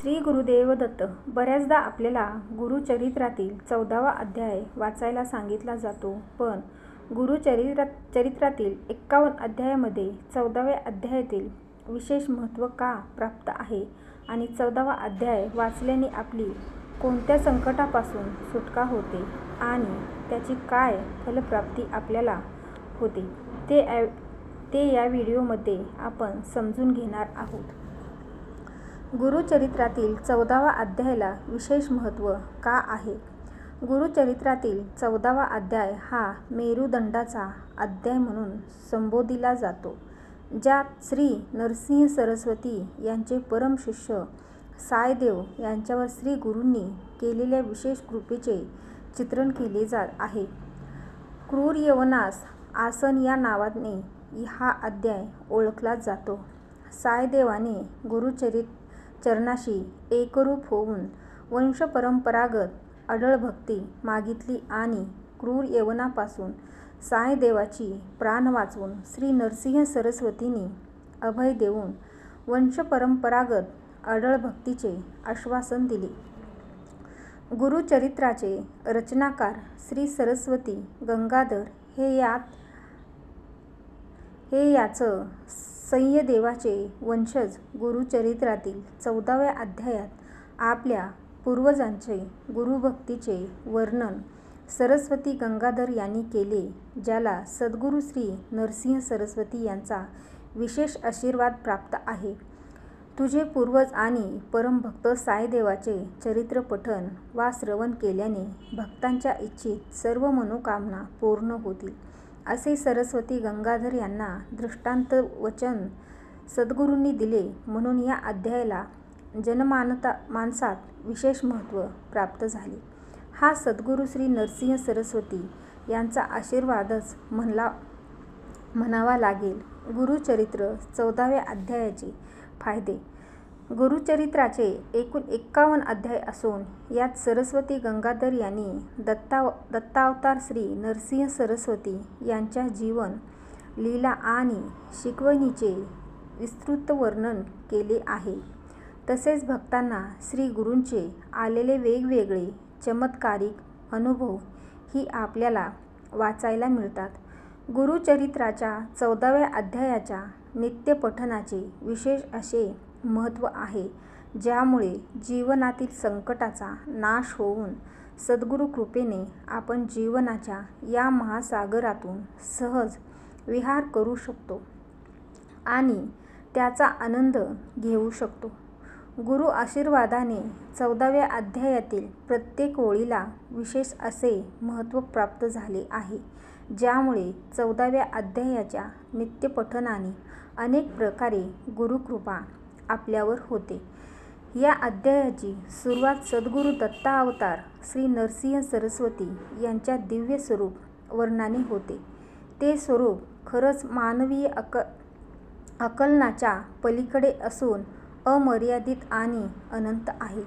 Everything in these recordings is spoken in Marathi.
श्री गुरुदेव दत्त बऱ्याचदा आपल्याला गुरुचरित्रातील चौदावा अध्याय वाचायला सांगितला जातो. पण गुरुचरित्रा चरित्रातील एक्कावन्न अध्यायामध्ये चौदाव्या अध्यायातील विशेष महत्त्व का प्राप्त आहे आणि चौदावा अध्याय वाचल्याने आपली कोणत्या संकटापासून सुटका होते आणि त्याची काय फलप्राप्ती आपल्याला होते ते ॲ ते या व्हिडिओमध्ये आपण समजून घेणार आहोत. गुरुचरित्रातील चौदावा अध्यायाला विशेष महत्त्व का आहे? गुरुचरित्रातील चौदावा अध्याय हा मेरुदंडाचा अध्याय म्हणून संबोधिला जातो ज्यात श्री नरसिंह सरस्वती यांचे परम शिष्य सायदेव यांच्यावर श्री गुरूंनी केलेल्या विशेष कृपेचे चित्रण केले जात आहे. क्रूर यवनास आसन या नावाने हा अध्याय ओळखला जातो. सायदेवाने गुरुचरित चरणाशी एकरूप होऊन वंशपरंपरागत अढळ भक्ती मागितली आणि क्रूर यवनापासून सायदेवाची प्राण वाचवून श्री नरसिंह सरस्वतींनी अभय देऊन वंशपरंपरागत अढळ भक्तीचे आश्वासन दिले. गुरुचरित्राचे रचनाकार श्री सरस्वती गंगाधर हे यात हे याचं सह्यदेवाचे वंशज गुरुचरित्रातील चौदाव्या अध्यायात आपल्या पूर्वजांचे गुरुभक्तीचे वर्णन सरस्वती गंगाधर यांनी केले ज्याला सद्गुरू श्री नरसिंह सरस्वती यांचा विशेष आशीर्वाद प्राप्त आहे. तुझे पूर्वज आणि परमभक्त साईदेवाचे चरित्र पठन वा श्रवण केल्याने भक्तांच्या इच्छित सर्व मनोकामना पूर्ण होतील असे सरस्वती गंगाधर यांना दृष्टांत वचन सद्गुरूंनी दिले म्हणून या अध्यायाला जनमानता माणसात विशेष महत्त्व प्राप्त झाले. हा सद्गुरू श्री नरसिंह सरस्वती यांचा आशीर्वादच म्हणला म्हणावा लागेल. गुरुचरित्र चौदाव्या अध्यायाचे फायदे गुरुचरित्राचे एकूण एक्कावन्न अध्याय असून यात सरस्वती गंगाधर यांनी दत्ता दत्तावतार श्री नरसिंह सरस्वती यांच्या जीवन लीला आणि शिकवणीचे विस्तृत वर्णन केले आहे. तसेच भक्तांना श्री गुरूंचे आलेले वेगवेगळे चमत्कारिक अनुभव ही आपल्याला वाचायला मिळतात. गुरुचरित्राच्या चौदाव्या अध्यायाच्या नित्यपठणाचे विशेष असे महत्त्व आहे ज्यामुळे जीवनातील संकटाचा नाश होऊन सद्गुरुकृपेने आपण जीवनाच्या या महासागरातून सहज विहार करू शकतो आणि त्याचा आनंद घेऊ शकतो. गुरु आशीर्वादाने चौदाव्या अध्यायातील प्रत्येक ओळीला विशेष असे महत्त्व प्राप्त झाले आहे ज्यामुळे चौदाव्या अध्यायाच्या नित्यपठणाने अनेक प्रकारे गुरुकृपा आपल्यावर होते. या अध्यायाची सुरुवात सद्गुरू दत्ता अवतार श्री नरसिंह सरस्वती यांच्या दिव्य स्वरूप वर्णाने होते. ते स्वरूप खरंच मानवीय अक आकलनाच्या पलीकडे असून अमर्यादित आणि अनंत आहे.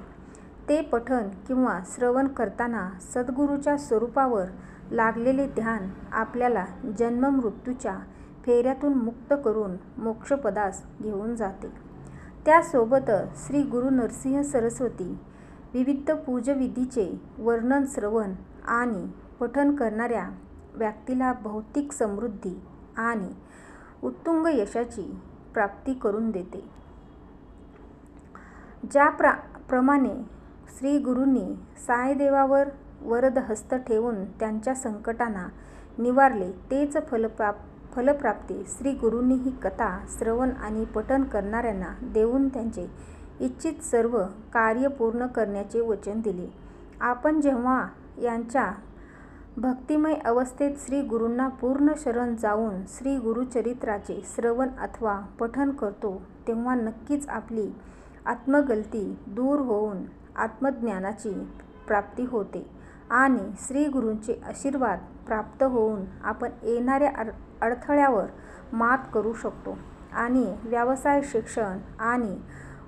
ते पठन किंवा श्रवण करताना सद्गुरूच्या स्वरूपावर लागलेले ध्यान आपल्याला जन्ममृत्यूच्या फेऱ्यातून मुक्त करून मोक्षपदास घेऊन जाते. त्यासोबत श्री गुरु नरसिंह सरस्वती विविध पूजविधीचे वर्णन श्रवण आणि पठण करणाऱ्या व्यक्तीला भौतिक समृद्धी आणि उत्तुंग यशाची प्राप्ती करून देते. ज्या प्रा प्रमाणे श्री गुरूंनी सायदेवावर वरदहस्त ठेवून त्यांच्या संकटांना निवारले तेच फलप्राप्ती श्री गुरूंनी ही कथा श्रवण आणि पठन करणाऱ्यांना देऊन त्यांचे इच्छित सर्व कार्य पूर्ण करण्याचे वचन दिले. आपण जेव्हा यांच्या भक्तिमय अवस्थेत श्री गुरूंना पूर्ण शरण जाऊन श्री गुरुचरित्राचे श्रवण अथवा पठन करतो तेव्हा नक्कीच आपली आत्मगलती दूर होऊन आत्मज्ञानाची प्राप्ती होते आणि श्री गुरूंचे आशीर्वाद प्राप्त होऊन आपण येणाऱ्या अडथळ्यावर मात करू शकतो आणि व्यवसाय शिक्षण आणि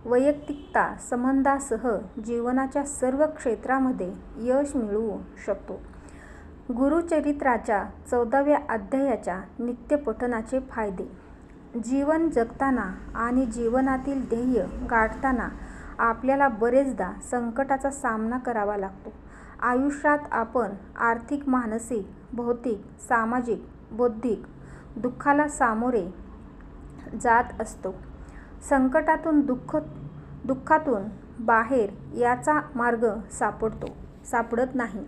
वैयक्तिकता संबंधासह जीवनाच्या सर्व क्षेत्रामध्ये यश मिळवू शकतो. गुरुचरित्राच्या चौदाव्या अध्यायाच्या नित्यपठणाचे फायदे जीवन जगताना आणि जीवनातील ध्येय गाठताना आपल्याला बरेचदा संकटाचा सामना करावा लागतो. आयुष्यात आपण आर्थिक, मानसिक, भौतिक, सामाजिक, बौद्धिक दुःखाला सामोरे जात असतो. संकटातून, दुःख दुःखातून बाहेर याचा मार्ग सापडतो सापडत नाही.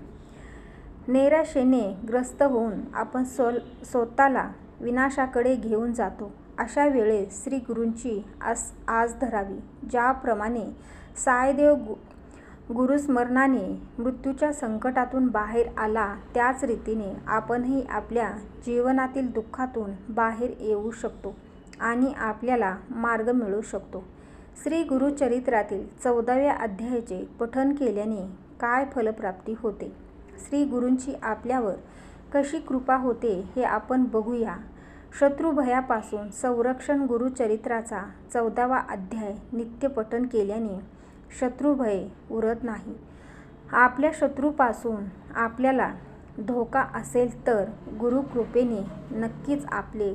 नैराश्याने ग्रस्त होऊन आपण स्वतःला विनाशाकडे घेऊन जातो. अशा वेळेस श्री गुरूंची आस आज धरावी. ज्याप्रमाणे सायदेव गुरुस्मरणाने मृत्यूच्या संकटातून बाहेर आला त्याच रीतीने आपणही आपल्या जीवनातील दुःखातून बाहेर येऊ शकतो आणि आपल्याला मार्ग मिळू शकतो. श्री गुरुचरित्रातील चौदाव्या अध्यायाचे पठन केल्याने काय फलप्राप्ती होते? श्री गुरूंची आपल्यावर कशी कृपा होते हे आपण बघूया शत्रुभयापासून संरक्षण गुरुचरित्राचा चौदावा अध्याय नित्यपठन केल्याने शत्रुभय उरत नाही. आपल्या शत्रूपासून आपल्याला धोका असेल तर गुरुकृपेने नक्कीच आपले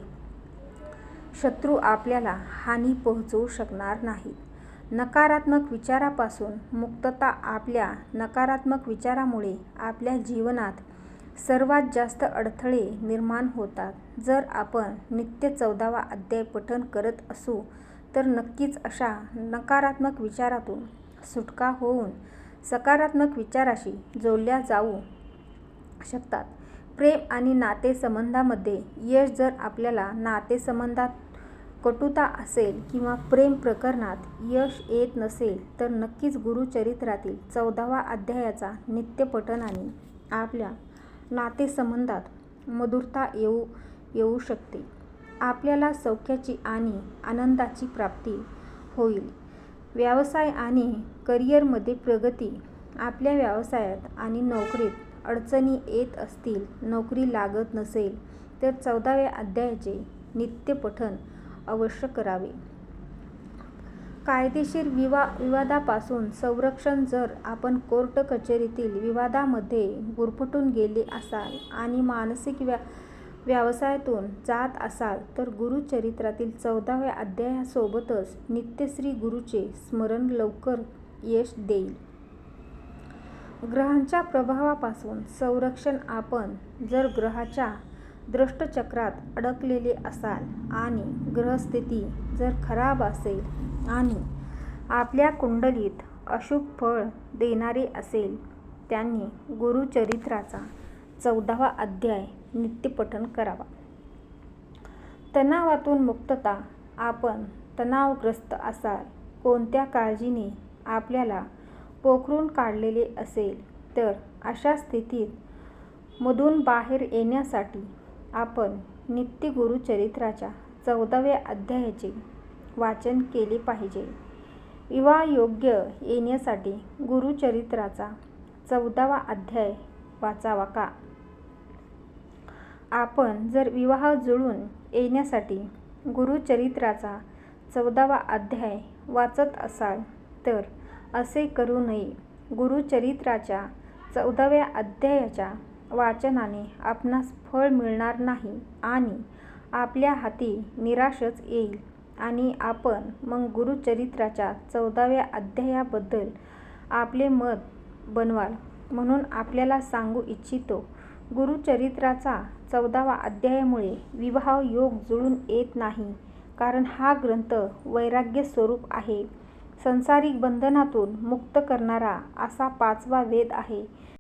शत्रू आपल्याला हानी पोहोचवू शकणार नाहीत. नकारात्मक विचारापासून मुक्तता आपल्या नकारात्मक विचारामुळे आपल्या जीवनात सर्वात जास्त अडथळे निर्माण होतात. जर आपण नित्य चौदावा अध्याय पठण करत असू तर नक्कीच अशा नकारात्मक विचारातून सुटका होऊन सकारात्मक विचाराशी जोडल्या जाऊ शकतात. प्रेम आणि नातेसंबंधामध्ये यश जर आपल्याला नातेसंबंधात कटुता असेल किंवा प्रेम प्रकरणात यश येत नसेल तर नक्कीच गुरुचरित्रातील चौदावा अध्यायाचा नित्यपठणाने आपल्या नातेसंबंधात मधुरता येऊ येऊ शकते. आपल्याला सौख्याची आणि आनंदाची प्राप्ती होईल. व्यवसाय आणि करिअरमध्ये प्रगती आपल्या व्यवसायात आणि नोकरीत अडचणी येत असतील, नोकरी लागत नसेल तर चौदाव्या अध्यायाचे नित्य पठन अवश्य करावे. कायदेशीर विवा विवादापासून संरक्षण जर आपण कोर्ट कचेरीतील विवादामध्ये गुरफटून गेले असाल आणि मानसिक व्या व्यवसायातून जात असाल तर गुरुचरित्रातील चौदाव्या अध्यायासोबतच नित्यश्री गुरुचे स्मरण लवकर यश देईल. ग्रहांच्या प्रभावापासून संरक्षण आपण जर ग्रहाच्या दृष्टचक्रात अडकलेले असाल आणि ग्रहस्थिती जर खराब असेल आणि आपल्या कुंडलीत अशुभ फळ देणारे असेल त्यांनी गुरुचरित्राचा चौदावा अध्याय नित्यपठन करावा. तणावातून मुक्तता आपण तणावग्रस्त असाल, कोणत्या काळजीने आपल्याला पोखरून काढलेले असेल तर अशा स्थितीत मधून बाहेर येण्यासाठी आपण नित्य गुरुचरित्राच्या चौदाव्या अध्यायाचे वाचन केले पाहिजे. विवाहयोग येण्यासाठी गुरुचरित्राचा चौदावा अध्याय वाचावा का? आपण जर विवाह जुळून येण्यासाठी गुरुचरित्राचा चौदावा अध्याय वाचत असाल तर असे करू नये. गुरुचरित्राच्या चौदाव्या अध्यायाच्या वाचनाने आपणास फळ मिळणार नाही आणि आपल्या हाती निराशच येईल आणि आपण मग गुरुचरित्राच्या चौदाव्या अध्यायाबद्दल आपले मत बनवाल. म्हणून आपल्याला सांगू इच्छितो गुरुचरित्राचा चौदावा अध्यायामुळे विवाह योग जुळून येत नाही कारण हा ग्रंथ वैराग्य स्वरूप आहे. संसारिक बंधनातून मुक्त करणारा असा पाचवा वेद आहे.